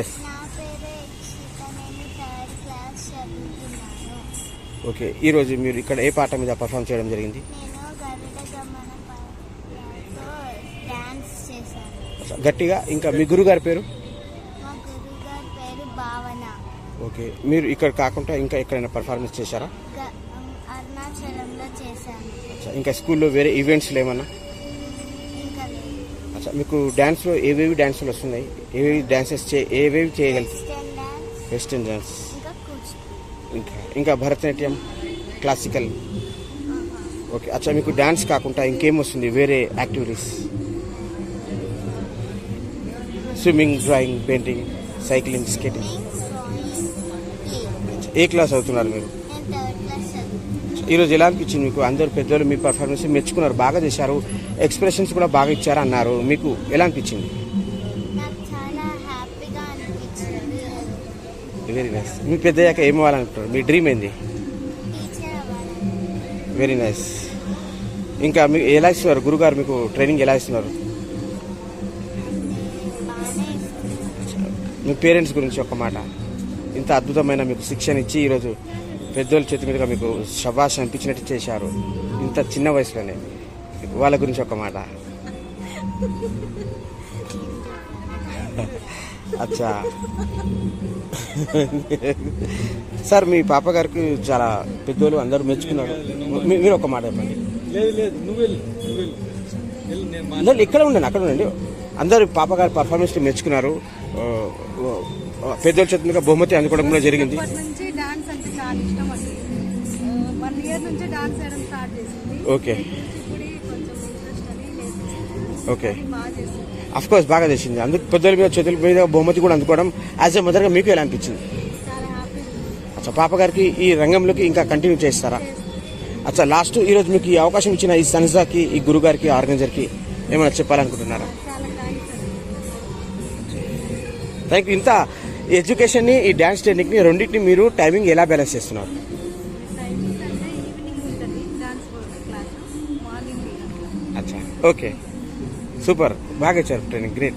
Yes okay ఈరోజు మీరు ఇక్కడ ఏ పాట మీద పర్ఫామ్ చేయడం జరిగింది? గట్టిగా ఇంకా మీ గురుగారి పేరు? ఓకే మీరు ఇక్కడ కాకుండా ఇంకా ఎక్కడైనా పర్ఫార్మెన్స్ చేశారా? ఇంకా స్కూల్లో వేరే ఈవెంట్స్లు ఏమన్నా మీకు డ్యాన్స్లో ఏవేవి డ్యాన్సులు వస్తున్నాయి? ఏవేవి డ్యాన్సెస్ చే ఏవేవి చేయగలుగుతాయి వెస్టర్న్ డ్యాన్స్ ఇంకా ఇంకా భరతనాట్యం క్లాసికల్ ఓకే అచ్చా మీకు డాన్స్ కాకుండా ఇంకేం వస్తుంది? వేరే activities swimming drawing painting cycling skating ఏ క్లాస్ అవుతున్నారు మీరు? ఈరోజు ఎలా అనిపించింది మీకు? అందరు పెద్దలు మీ పర్ఫార్మెన్స్ మెచ్చుకున్నారు బాగా చేశారు ఎక్స్ప్రెషన్స్ కూడా బాగా ఇచ్చారు అన్నారు. మీకు ఎలా అనిపించింది? వెరీ నైస్ మీ పెద్దయ్యాక ఏం అవ్వాలనుకుంటారు మీ డ్రీమ్ ఏంది? వెరీ నైస్ ఇంకా మీకు ఎలా ఇస్తున్నారు? గురుగారు మీకు ట్రైనింగ్ ఎలా ఇస్తున్నారు? మీ పేరెంట్స్ గురించి ఒక మాట. ఇంత అద్భుతమైన మీకు శిక్షణ ఇచ్చి ఈరోజు పెద్దోళ్ళ చేతి మీదుగా మీకు శబాష్ అనిపించినట్టు చేశారు. ఇంత చిన్న వయసులోనే. వాళ్ళ గురించి ఒక మాట. అచ్చా. సార్ మీ పాప గారికి చాలా పెద్దోళ్ళు అందరూ మెచ్చుకున్నారు. మీరు ఒక మాట చెప్పండి. ఇక్కడ ఉండండి అక్కడ ఉండండి. అందరు పాప గారి పర్ఫార్మెన్స్ మెచ్చుకున్నారు. పెద్దోళ్ళ చేతి మీదుగా బహుమతి అందుకోవడం కూడా జరిగింది. డాన్స్ అంటే చాలా ఇష్టం అండి. వన్ ఇయర్ నుంచి డాన్స్ చేయడం స్టార్ట్ చేసింది. ఓకే ఓకే అఫ్ కోర్స్ బాగా చేసింది. అందుకు పెద్దల మీద చేతుల మీద బహుమతి కూడా అందుకోవడం యాజ్ ఎ మదర్గా మీకు ఎలా అనిపించింది? అచ్చా పాప గారికి ఈ రంగంలోకి ఇంకా కంటిన్యూ చేస్తారా? అచ్చా లాస్ట్ ఈరోజు మీకు ఈ అవకాశం ఇచ్చిన ఈ సంస్థకి ఈ గురుగారికి ఆర్గనైజర్కి ఏమైనా చెప్పాలనుకుంటున్నారా? థ్యాంక్ యూ ఇంత ఎడ్యుకేషన్ని ఈ డ్యాన్స్ టెక్నిక్ని రెండింటిని మీరు టైమింగ్ ఎలా బ్యాలెన్స్ చేస్తున్నారు? అచ్చా ఓకే. సూపర్. బాగా ఇచ్చారు ట్రైనింగ్. గ్రేట్.